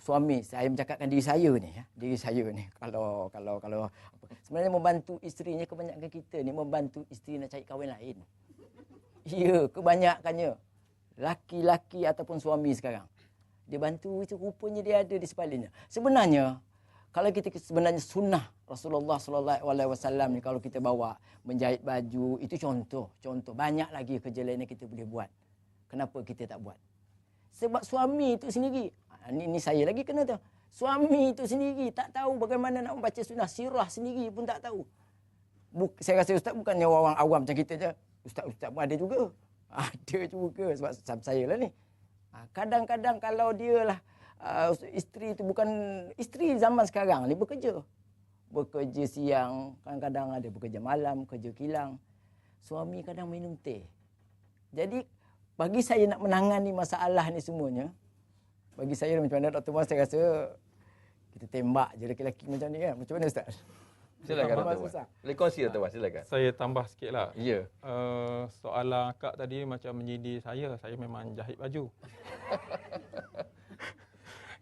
suami, saya mencakapkan diri saya ni ya. Diri saya ni. Kalau kalau kalau apa, sebenarnya membantu isterinya kebanyakan kita ni membantu isteri nak cari kahwin lain. Ya kebanyakannya. Laki-laki ataupun suami sekarang. Dia bantu itu rupanya dia ada di sebaliknya. Sebenarnya kalau kita sebenarnya sunnah Rasulullah sallallahu alaihi wasallam ni kalau kita bawa menjahit baju itu contoh. Contoh banyak lagi kerja lain yang kita boleh buat. Kenapa kita tak buat? Sebab suami itu sendiri ha, ni, ni saya lagi kena tu suami itu sendiri tak tahu bagaimana nak membaca sunnah sirah sendiri pun tak tahu Buk, saya rasa ustaz bukannya orang awam macam kita je ustaz-ustaz pun ada juga ada juga sebab saya lah ni ha, kadang-kadang kalau dia lah uh, isteri itu bukan isteri zaman sekarang ni bekerja. Bekerja siang, kadang-kadang ada bekerja malam, kerja kilang. Suami kadang minum teh. Jadi bagi saya nak menangani masalah ni semuanya, bagi saya macam mana Dr. Mas saya rasa kita tembak je lelaki-lelaki macam ni kan. Macam mana Ustaz? Silakan Dr. Wan. Boleh kongsi Dr. Wan, silakan. Saya tambah sikit lah. Ya. Uh, soalan akak tadi macam menyindir saya. Saya memang jahit baju.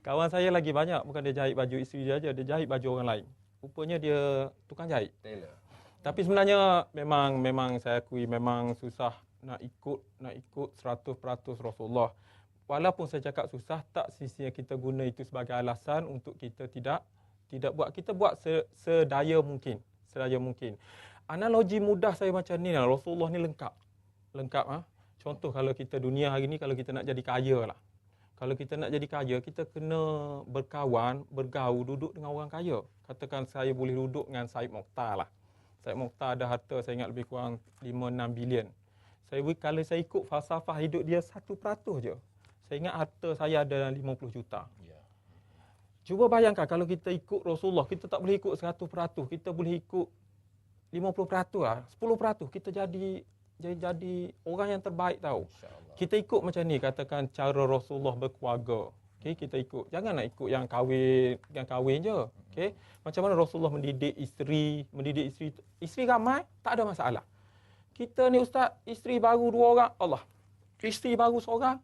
Kawan saya lagi banyak. Bukan dia jahit baju isteri dia aja, Dia jahit baju orang lain. Rupanya dia tukang jahit. Taylor. Tapi sebenarnya memang memang saya akui memang susah nak ikut nak ikut 100% Rasulullah. Walaupun saya cakap susah, tak sisi yang kita guna itu sebagai alasan untuk kita tidak tidak buat. Kita buat sedaya mungkin. Sedaya mungkin. Analogi mudah saya macam ni lah. Rasulullah ni lengkap. Lengkap. Ha? Contoh kalau kita dunia hari ni, kalau kita nak jadi kaya lah. Kalau kita nak jadi kaya, kita kena berkawan, bergaul, duduk dengan orang kaya. Katakan saya boleh duduk dengan Said Mokhtar lah. Said Mokhtar ada harta saya ingat lebih kurang 5-6 bilion. Saya kalau saya ikut falsafah hidup dia 1% je. Saya ingat harta saya ada 50 juta. Ya. Cuba bayangkan kalau kita ikut Rasulullah, kita tak boleh ikut 100%, kita boleh ikut 50% lah, 10% kita jadi jadi jadi orang yang terbaik tahu. Kita ikut macam ni katakan cara Rasulullah berkeluarga. Okey, kita ikut. Jangan nak ikut yang kahwin, yang kahwin je. Okey. Macam mana Rasulullah mendidik isteri, mendidik isteri isteri ramai, tak ada masalah. Kita ni ustaz, isteri baru dua orang, Allah. Isteri baru seorang,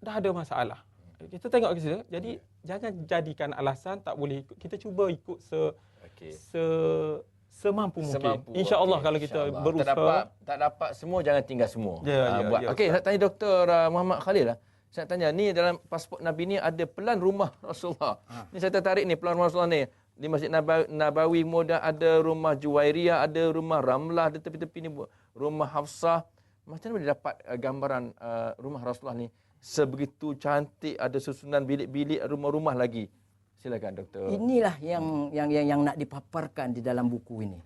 dah ada masalah. Kita tengok ke situ. Jadi jangan jadikan alasan tak boleh ikut. Kita cuba ikut se Okey. se semampu mungkin. Semampu. Insya-Allah Okey, kalau kita insya-Allah. berusaha. Tak dapat, tak dapat semua, jangan tinggal semua. Ya, Ah, ya, buat. ya, Okey, nak tanya Dr. uh, Muhammad Khalil lah. Saya tanya, ni dalam pasport Nabi ni ada pelan rumah Rasulullah. Ha. Ni saya tertarik ni, pelan rumah Rasulullah ni. Di Masjid Nabawi, Nabawi Muda ada rumah Juwairiyah, ada rumah Ramlah, di tepi-tepi ni rumah Hafsah. Macam mana dia dapat uh, gambaran uh, rumah Rasulullah ni sebegitu cantik, ada susunan bilik-bilik rumah-rumah lagi. Silakan Dr. Inilah yang yang yang yang nak dipaparkan di dalam buku ini.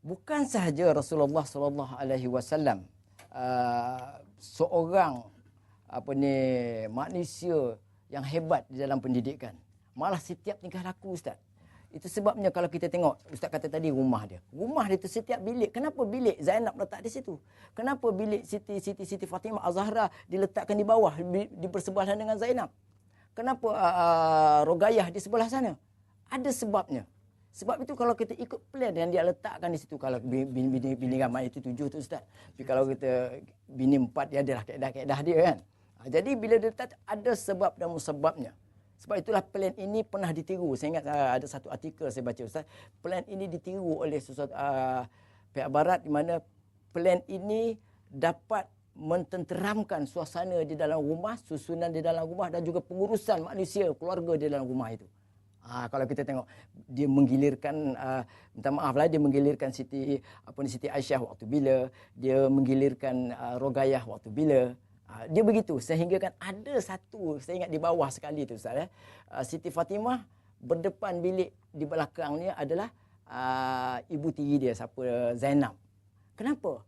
Bukan sahaja Rasulullah sallallahu alaihi wasallam uh, seorang apa ni manusia yang hebat di dalam pendidikan. Malah setiap tingkah laku ustaz. Itu sebabnya kalau kita tengok ustaz kata tadi rumah dia. Rumah dia tu setiap bilik. Kenapa bilik Zainab letak di situ? Kenapa bilik Siti Siti Siti Fatimah Az-Zahra diletakkan di bawah di, bersebelahan dengan Zainab? Kenapa uh, Rogayah di sebelah sana? Ada sebabnya. Sebab itu kalau kita ikut plan yang dia letakkan di situ kalau bini, bini, bini ramai itu tujuh tu Ustaz. Tapi kalau kita bini empat dia adalah kaedah-kaedah dia kan. Ha, jadi bila dia letak ada sebab dan musababnya. Sebab itulah plan ini pernah ditiru. Saya ingat uh, ada satu artikel saya baca Ustaz. Plan ini ditiru oleh sesuatu uh, pihak barat di mana plan ini dapat mententeramkan suasana di dalam rumah, susunan di dalam rumah dan juga pengurusan manusia, keluarga di dalam rumah itu. Ha, kalau kita tengok dia menggilirkan uh, minta maaf lah dia menggilirkan Siti apa ni Siti Aisyah waktu bila dia menggilirkan uh, Rogayah waktu bila dia begitu sehingga kan ada satu saya ingat di bawah sekali tu Ustaz eh uh, Siti Fatimah berdepan bilik di belakangnya adalah uh, ibu tiri dia siapa Zainab kenapa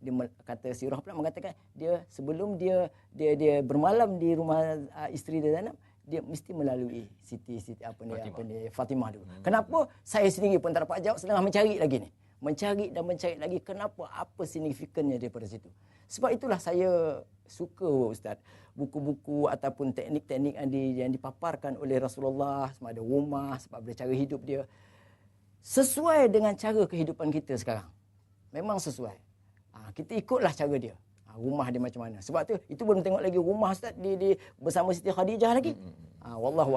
dia kata sirah pula mengatakan dia sebelum dia dia dia bermalam di rumah uh, isteri dia Zainab dia mesti melalui Siti Siti apa ni Fatimah. apa ni Fatimah dulu. Hmm. Kenapa saya sendiri pun tak dapat jawab sedang mencari lagi ni. Mencari dan mencari lagi kenapa apa signifikannya daripada situ. Sebab itulah saya suka ustaz buku-buku ataupun teknik-teknik yang, di, yang dipaparkan oleh Rasulullah sama ada rumah sebab ada cara hidup dia sesuai dengan cara kehidupan kita sekarang. Memang sesuai. Ha, kita ikutlah cara dia. Ha, rumah dia macam mana. Sebab tu itu belum tengok lagi rumah ustaz di, di bersama Siti Khadijah lagi. Ha, wallahu